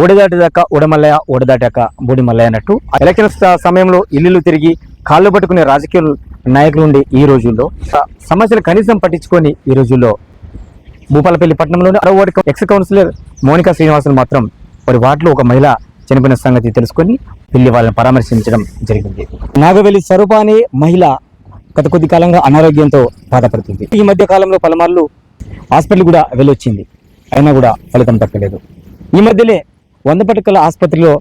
ఓడిదాటిదాక ఓడమల్లయ్య ఓడదాటాక బూడి మల్లయ్య అన్నట్టు. ఎలక్షన్ సమయంలో ఇల్లు తిరిగి కాళ్ళు పట్టుకునే రాజకీయ నాయకులు ఉండే ఈ రోజుల్లో సమస్యలు కనీసం పట్టించుకొని ఈ రోజుల్లో భూపాలపల్లి పట్టణంలోని అరవై ward ex councillor Monika Srinivasulu మాత్రం వారి వార్డులో ఒక మహిళ చనిపోయిన సంగతి తెలుసుకొని వెళ్ళి వాళ్ళని పరామర్శించడం జరిగింది. నాగవెల్లి స్వరూప అనే మహిళ గత కొద్ది కాలంగా అనారోగ్యంతో బాధపడుతుంది. ఈ మధ్య కాలంలో పలుమార్లు హాస్పిటల్ కూడా వెళ్ళొచ్చింది. అయినా కూడా ఫలితం తప్పలేదు ఈ మధ్యనే వందపటికల ఆసుపత్రిలో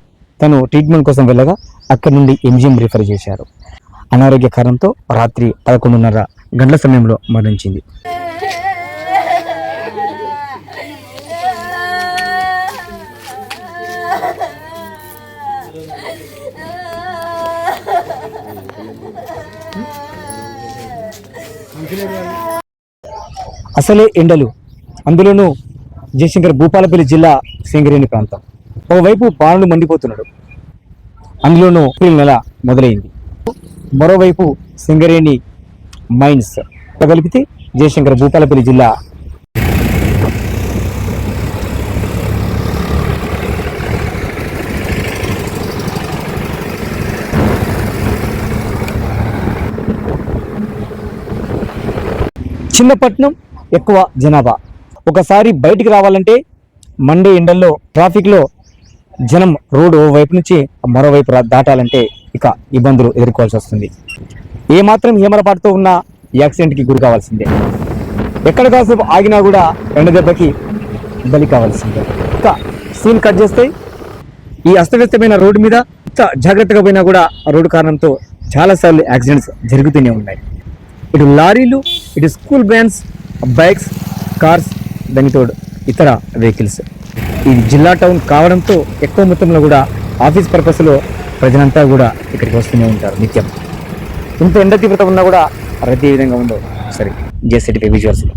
తను ట్రీట్మెంట్ కోసం వెళ్ళగా అక్కడి నుండి ఎంజిఎం రిఫర్ చేశారు. అనారోగ్య కారణంతో రాత్రి పదకొండున్నర గంటల సమయంలో మరణించింది. అసలే ఎండలు. అందులోనూ జయశంకర్ భూపాలపల్లి జిల్లా సింగరేణి ప్రాంతం. ఒకవైపు బాణుడు మండిపోతున్నాడు. అందులోనూ ఏప్రిల్ నెల మొదలైంది. మరోవైపు సింగరేణి మైన్స్ కలిపితే జయశంకర్ భూపాలపల్లి జిల్లా చిన్నపట్నం ఎక్కువ జనాభా. ఒకసారి బయటికి రావాలంటే మండే ఎండల్లో ట్రాఫిక్లో జనం రోడ్డు వైపు నుంచి మరోవైపు దాటాలంటే ఇక ఇబ్బందులు ఎదుర్కోవాల్సి వస్తుంది. ఏమాత్రం ఏమరపాటుతో ఉన్న యాక్సిడెంట్కి గురి కావాల్సిందే. ఎక్కడ కాసేపు ఆగినా కూడా ఎండ దెబ్బకి బలి కావాల్సిందే. ఇక సీన్ కట్ చేస్తే ఈ అస్తవ్యస్తమైన రోడ్డు మీద ఇంత జాగ్రత్తగా పోయినా కూడా రోడ్డు కారణంతో చాలాసార్లు యాక్సిడెంట్స్ జరుగుతూనే ఉన్నాయి. ఇటు లారీలు ఇటు స్కూల్ వ్యాన్స్ బైక్స్ కార్స్ దానితోడు ఇతర వెహికల్స్. ఇది జిల్లా టౌన్ కావడంతో ఎక్కువ మొత్తంలో కూడా ఆఫీస్ పర్పస్లో ప్రజలంతా కూడా ఇక్కడికి వస్తూనే ఉంటారు నిత్యం. ఇంత ఎండ తీవ్రత ఉన్నా కూడా రద్దీ విధంగా ఉందో సరే జేసీటీపీ విజువల్స్లో.